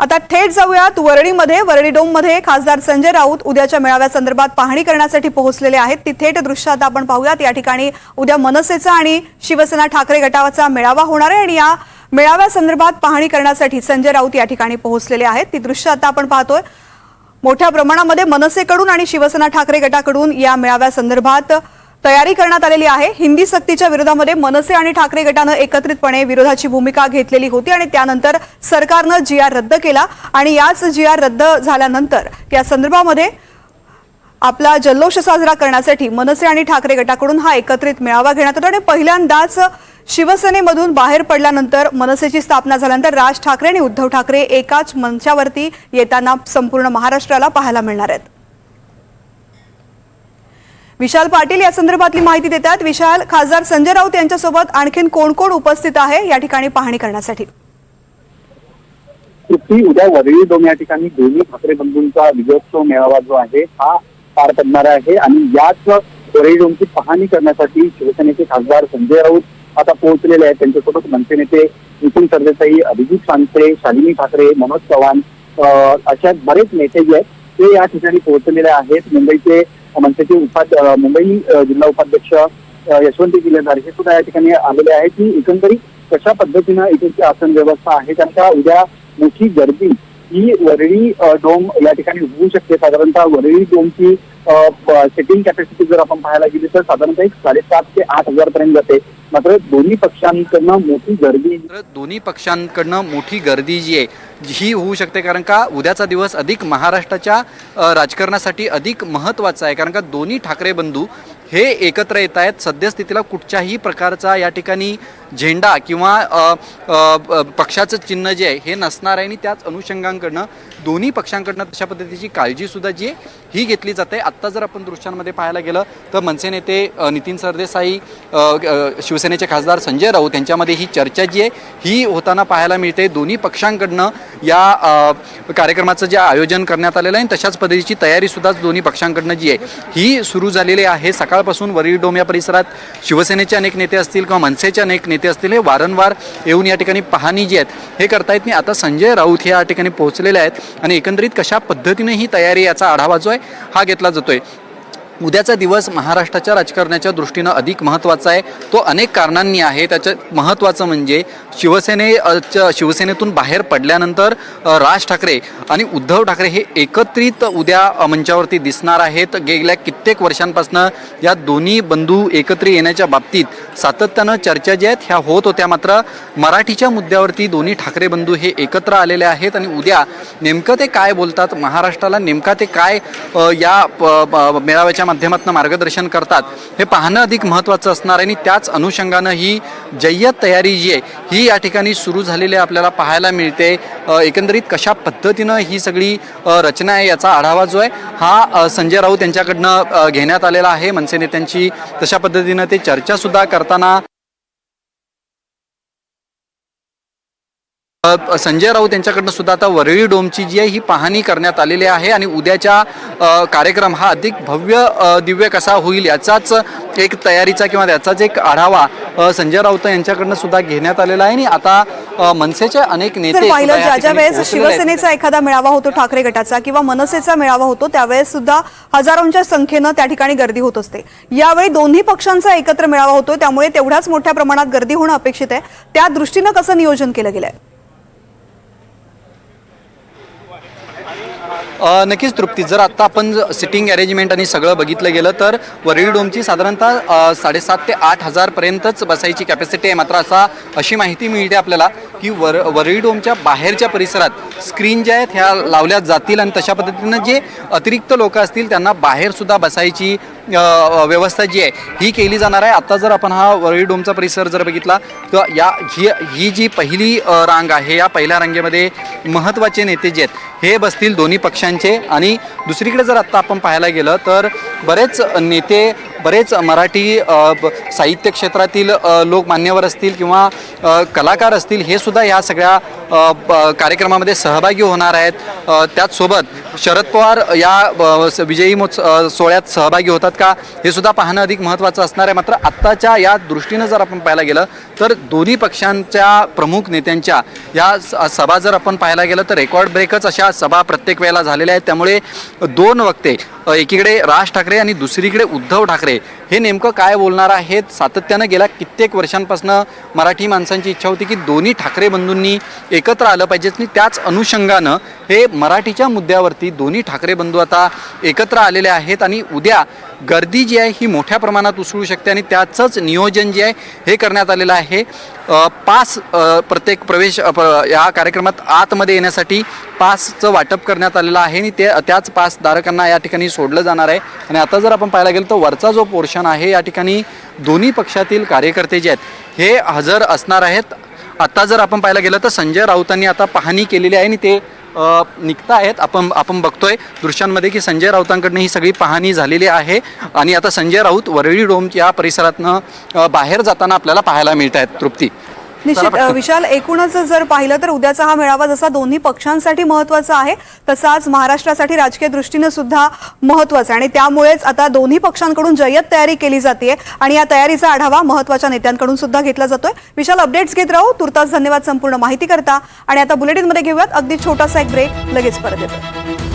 आता थेट जाऊयात वरळीमध्ये वरळी डोममध्ये खासदार संजय राऊत उद्याच्या मेळाव्यासंदर्भात पाहणी करण्यासाठी पोहोचलेले आहेत. ती थेट दृश्य आता आपण पाहूयात. या ठिकाणी उद्या मनसेचा आणि शिवसेना ठाकरे गटाचा मेळावा होणार आहे आणि या मेळाव्यासंदर्भात पाहणी करण्यासाठी संजय राऊत या ठिकाणी पोहोचलेले आहेत. ती दृश्य आता आपण पाहतोय. मोठ्या प्रमाणामध्ये मनसेकडून आणि शिवसेना ठाकरे गटाकडून या मेळाव्यासंदर्भात तयारी करण्यात आलेली आहे. हिंदी सक्तीच्या विरोधामध्ये मनसे आणि ठाकरे गटानं एकत्रितपणे विरोधाची भूमिका घेतलेली होती आणि त्यानंतर सरकारनं जी आर रद्द केला आणि याच जी आर रद्द झाल्यानंतर या संदर्भामध्ये आपला जल्लोष साजरा करण्यासाठी मनसे आणि ठाकरे गटाकडून हा एकत्रित मेळावा घेण्यात आला आणि पहिल्यांदाच शिवसेनेमधून बाहेर पडल्यानंतर मनसेची स्थापना झाल्यानंतर राज ठाकरे आणि उद्धव ठाकरे एकाच मंचावरती येताना संपूर्ण महाराष्ट्राला पाहायला मिळणार आहेत. विशाल पाटील या संदर्भातली माहिती देतात. विशाल खासदार संजय राऊत यांच्यासोबत आणखीन कोण कोण उपस्थित आहे या ठिकाणी पाहणी करण्यासाठी? उद्या वरळी दोन या ठिकाणी दोन्ही ठाकरे बंधूंचा विजयोत्सव मेळावा जो आहे हा पार पडणार आहे. आणि याच वरळी डोमची पाहणी करण्यासाठी शिवसेनेचे खासदार संजय राऊत आता पोहोचलेले आहेत. त्यांच्यासोबत मनसे नेते नितीन सरदेसाई अभिजित सांगते शालिनी ठाकरे मनोज चव्हाण अशा बरेच नेते जे आहेत ते या ठिकाणी पोहोचलेले आहेत. मुंबईचे मनसेचे उपाध्य मुंबई जिल्हा उपाध्यक्ष यशवंत गिल्लेदार हे सुद्धा या ठिकाणी आलेले आहेत. की एकंदरीत कशा पद्धतीनं इथे आसन व्यवस्था आहे? त्यांच्या उद्या मोठी गर्दी ही वरळी डोम या ठिकाणी होऊ शकते. साधारणतः वरळी डोमची सेटिंग कॅपॅसिटी जर आपण पाहायला गेली तर साधारणतः एक साडेसात ते आठ हजार पर्यंत जाते. मात्र दोन्ही पक्षांकडनं मोठी गर्दी दोन्ही पक्षांकडनं मोठी गर्दी जी आहे ही होऊ शकते. कारण का उद्याचा दिवस अधिक महाराष्ट्राच्या राजकारणासाठी अधिक महत्त्वाचा आहे. कारण का दोन्ही ठाकरे बंधू हे एकत्र येत आहेत. सद्यस्थितीला कुठच्याही प्रकारचा या ठिकाणी झेंडा किंवा पक्षाचं चिन्ह जे आहे हे नसणार आहे. आणि त्याच अनुषंगांकडनं दोन्ही पक्षांकडनं तशा पद्धतीची काळजीसुद्धा जी ही घेतली जाते. आत्ता जर आपण दृश्यांमध्ये पाहायला गेलं तर मनसे नेते नितीन सरदेसाई शिवसेनेचे खासदार संजय राऊत यांच्यामध्ये ही चर्चा जी आहे ही होताना पाहायला मिळते. दोन्ही पक्षांकडनं या कार्यक्रमाचं जे आयोजन करण्यात आलेलं आहे आणि तशाच पद्धतीची तयारीसुद्धा दोन्ही पक्षांकडनं जी आहे ही सुरू झालेली आहे. सकाळपासून वरील डोम या परिसरात शिवसेनेचे अनेक नेते असतील किंवा मनसेचे अनेक नेते असतील हे वारंवार येऊन या ठिकाणी पाहणी जी आहेत हे करतायत. नाही आता संजय राऊत हे या ठिकाणी पोहोचलेले आहेत. आणि एकंदरीत कशा पद्धतीने ही तयारी याचा आढावा जो आहे हा घेतला जातोय. उद्याचा दिवस महाराष्ट्राच्या राजकारणाच्या दृष्टीनं अधिक महत्त्वाचा आहे. तो अनेक कारणांनी आहे. त्याच्यात महत्त्वाचं म्हणजे शिवसेने शिवसेनेतून बाहेर पडल्यानंतर राज ठाकरे आणि उद्धव ठाकरे हे एकत्रित उद्या मंचावरती दिसणार आहेत. गेल्या कित्येक वर्षांपासून या दोन्ही बंधू एकत्र येण्याच्या बाबतीत सातत्यानं चर्चा ज्या आहेत ह्या होत होत्या मात्र मराठीच्या मुद्द्यावरती दोन्ही ठाकरे बंधू हे एकत्र आलेले आहेत आणि उद्या नेमकं ते काय बोलतात महाराष्ट्राला नेमका ते काय या मेळाव्याच्या माध्यमातून मार्गदर्शन करतात. हे पाहणं अधिक महत्त्वाचं असणार आहे आणि त्याच अनुषंगानं ही जय्यत तयारी जी आहे ही या ठिकाणी सुरू झालेली आपल्याला पाहायला मिळते. एकंदरीत कशा पद्धतीनं ही सगळी रचना आहे याचा आढावा जो आहे हा संजय राऊत यांच्याकडनं घेण्यात आलेला आहे. मनसे नेत्यांची तशा पद्धतीनं ते चर्चासुद्धा करताना संजय राऊत यांच्याकडनं सुद्धा आता वरळी डोमची जी आहे ही पाहणी करण्यात आलेली आहे आणि उद्याच्या कार्यक्रम हा अधिक भव्य दिव्य कसा होईल याचाच एक तयारीचा किंवा त्याचाच एक आढावा संजय राऊत यांच्याकडनं सुद्धा घेण्यात आलेला आहे आणि आता मनसेचे अनेक नेते पाहिलं ज्या ज्या वेळेस. शिवसेनेचा एखादा मेळावा होतो ठाकरे गटाचा किंवा मनसेचा मेळावा होतो त्यावेळेस सुद्धा हजारोंच्या संख्येनं त्या ठिकाणी गर्दी होत असते. यावेळी दोन्ही पक्षांचा एकत्र मेळावा होतो त्यामुळे तेवढ्याच मोठ्या प्रमाणात गर्दी होणं अपेक्षित आहे. त्या दृष्टीनं कसं नियोजन केलं गेलंय? नक्कीच तृप्ती. जर आत्ता आपण सिटिंग अरेंजमेंट आणि सगळं बघितलं गेलं तर वरळी डोमची साधारणतः साडेसात ते आठ हजारपर्यंतच बसायची कॅपॅसिटी आहे. मात्र असा अशी माहिती मिळते आपल्याला की वर वरळी डोमच्या बाहेरच्या परिसरात स्क्रीन ज्या आहेत ह्या लावल्या जातील आणि तशा पद्धतीनं जे अतिरिक्त लोक असतील त्यांना बाहेरसुद्धा बसायची व्यवस्था जी आहे ही केली जाणार आहे. आता जर आपण हा वरळी डोमचा परिसर जर बघितला तर या ही ही जी पहिली रांग आहे या पहिल्या रांगेमध्ये महत्त्वाचे नेते जे आहेत हे बसतील दोन्ही पक्षांचे. आणि दुसरीकडे जर आत्ता आपण पाहायला गेलं तर बरेच नेते बरेच मराठी साहित्य क्षेत्रातील लोक मान्यवर असतील किंवा कलाकार असतील हे सुद्धा या सगळ्या कार्यक्रमामध्ये सहभागी होणार आहेत. त्याचसोबत शरद पवार या स- विजयी मोत्स सोहळ्यात सहभागी होतात का हे सुद्धा पाहणं अधिक महत्त्वाचं असणार आहे. मात्र आत्ताच्या या दृष्टीनं जर आपण पाहायला गेलं तर दोन्ही पक्षांच्या प्रमुख नेत्यांच्या या स- सभा जर आपण पाहायला गेलं तर रेकॉर्ड ब्रेकच अशा सभा प्रत्येक वेळेला झालेल्या आहेत. त्यामुळे दोन वक्ते एकीकडे राज ठाकरे ठाकरे आणि दुसरीकडे उद्धव ठाकरे हे नेमकं काय बोलणार आहे? सातत्यानं गेल्या कित्येक वर्षांपासून मराठी माणसांची इच्छा होती की दोन्ही ठाकरे बंधूंनी एकत्र आलं पाहिजे आणि त्याच अनुषंगानं हे मराठीच्या मुद्द्यावरती दोन्ही ठाकरे बंधू आता एकत्र आलेले आहेत आणि उद्या गर्दी जी आहे ही मोठ्या प्रमाणात उसळू शकते आणि त्याचंच नियोजन जे आहे हे करण्यात आलेलं आहे. पास प्रत्येक प्रवेश प- या कार्यक्रमात आतमध्ये येण्यासाठी पासचं वाटप करण्यात आलेलं आहे आणि ते त्याच पास धारकांना या ठिकाणी सोडलं जाणार आहे. आणि आता जर आपण पाहायला गेलं तर वरचा जो पोर्शन आहे या ठिकाणी दोन्ही पक्षातील कार्यकर्ते जे आहेत हे हजर असणार आहेत. आता जर आपण पाहायला गेलं तर संजय राऊतांनी आता पाहणी केलेली आहे आणि ते निघत आहेत. आपण आपण बघतोय दृश्यांमध्ये की संजय राऊतांकडनं ही सगळी पाहणी झालेली आहे आणि आता संजय राऊत वरळी डोम या परिसरातनं बाहेर जाताना आपल्याला पाहायला मिळत आहेत तृप्ती. निश्चित विशाल एकूणच जर पाहिलं तर उद्याचा हा मेळावा जसा दोन्ही पक्षांसाठी महत्त्वाचा आहे तसाच महाराष्ट्रासाठी राजकीय दृष्टीने सुद्धा महत्त्वाचा आहे. आणि त्यामुळेच आता दोन्ही पक्षांकडून जय्यत तयारी केली जाते आणि या तयारीचा आढावा महत्त्वाच्या नेत्यांकडून सुद्धा घेतला जातोय. विशाल अपडेट्स घेत राहू. तुर्तास धन्यवाद संपूर्ण माहिती करता. आणि आता बुलेटिनमध्ये घेऊयात. अगदी छोटासा एक ब्रेक लगेच परत येतो